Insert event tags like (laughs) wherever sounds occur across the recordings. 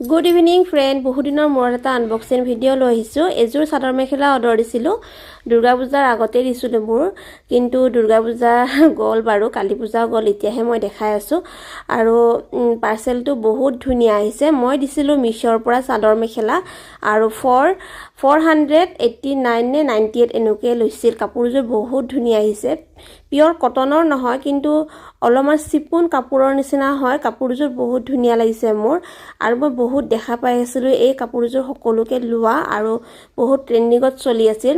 Good evening friend বহুদিনৰ মূৰত এটা আনবক্সিং ভিডিঅ' লৈ আহিছোঁ। এযোৰ চাদৰ মেখেলা অৰ্ডাৰ দিছিলোঁ। দুৰ্গা পূজাৰ আগতেই দিছিলোঁ মোৰ কিন্তু দুৰ্গা পূজা (laughs) গ'ল বাৰু কালী পূজাও গ'ল এতিয়াহে মই দেখাই আছোঁ। আৰু পাৰ্চেলটো বহুত ধুনীয়া আহিছে। মই দিছিলোঁ মিছ'ৰ পৰা চাদৰ মেখেলা আৰু four four hundred eighty nine নে নাইণ্টি এইট এনেকৈ লৈছিল। কাপোৰযোৰ বহুত ধুনীয়া আহিছে। পিয়ৰ কটনৰ নহয় কিন্তু অলপমান চিপুন কাপোৰৰ নিচিনা হয়। কাপোৰযোৰ বহুত ধুনীয়া লাগিছে মোৰ আৰু মই বহুত দেখা পাই আছিলোঁ এই কাপোৰযোৰ সকলোকে লোৱা আৰু বহুত ট্ৰেণ্ডিঙত চলি আছিল।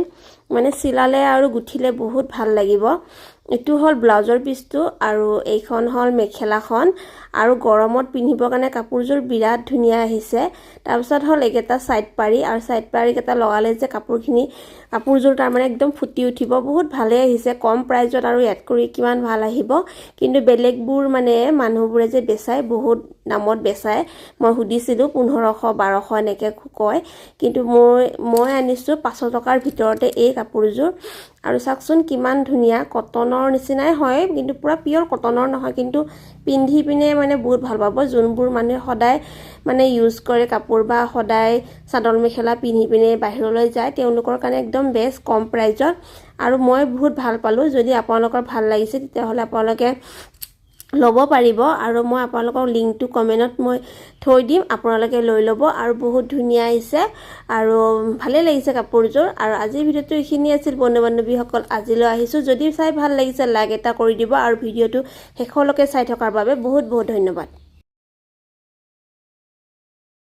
মানে চিলালে আৰু গুঠিলে বহুত ভাল লাগিব। এইটো হ'ল ব্লাউজৰ পিচটো আৰু এইখন হ'ল মেখেলাখন আৰু গৰমত পিন্ধিবৰ কাৰণে কাপোৰযোৰ বিৰাট ধুনীয়া আহিছে। তাৰপিছত হ'ল এইকেইটা ছাইড পাৰি আৰু ছাইড পাৰিকেইটা লগালে যে কাপোৰখিনি কাপোৰযোৰ তাৰমানে একদম ফুটি উঠিব। বহুত ভালেই আহিছে কম প্ৰাইজত আৰু ইয়াত কৰি কিমান ভাল আহিব। কিন্তু বেলেগবোৰ মানে মানুহবোৰে যে বেচাই বহুত দামত বেচায়। মই সুধিছিলোঁ পোন্ধৰশ বাৰশ এনেকৈ কয়। কিন্তু মই মই আনিছোঁ পাঁচশ টকাৰ ভিতৰতে এই কাপোৰযোৰ। আৰু চাওকচোন কিমান ধুনীয়া কটনৰ নিচিনাই হয় কিন্তু পূৰা পিয়ৰ কটনৰ নহয় কিন্তু পিন্ধি পিনে মানে বহুত ভাল পাব। যোনবোৰ মানুহে সদায় মানে ইউজ কৰে কাপোৰ বা সদায় চাদৰ মেখেলা পিন্ধি পিনে বাহিৰলৈ যায় তেওঁলোকৰ কাৰণে একদম বেষ্ট কম প্ৰাইজত আৰু মই বহুত ভাল পালোঁ যদি আপোনালোকৰ ভাল লাগিছে তেতিয়াহ'লে আপোনালোকে ল'ব পাৰিব আৰু মই আপোনালোকৰ লিংকটো কমেণ্টত মই থৈ দিম আপোনালোকে লৈ ল'ব আৰু বহুত ধুনীয়া আহিছে আৰু ভালেই লাগিছে কাপোৰযোৰ আৰু আজিৰ ভিডিঅ'টো এইখিনি আছিল বন্ধু বান্ধৱীসকল আজিলৈ আহিছোঁ। যদি চাই ভাল লাগিছে লাইক এটা কৰি দিব আৰু ভিডিঅ'টো শেষলৈকে চাই থকাৰ বাবে বহুত বহুত ধন্যবাদ।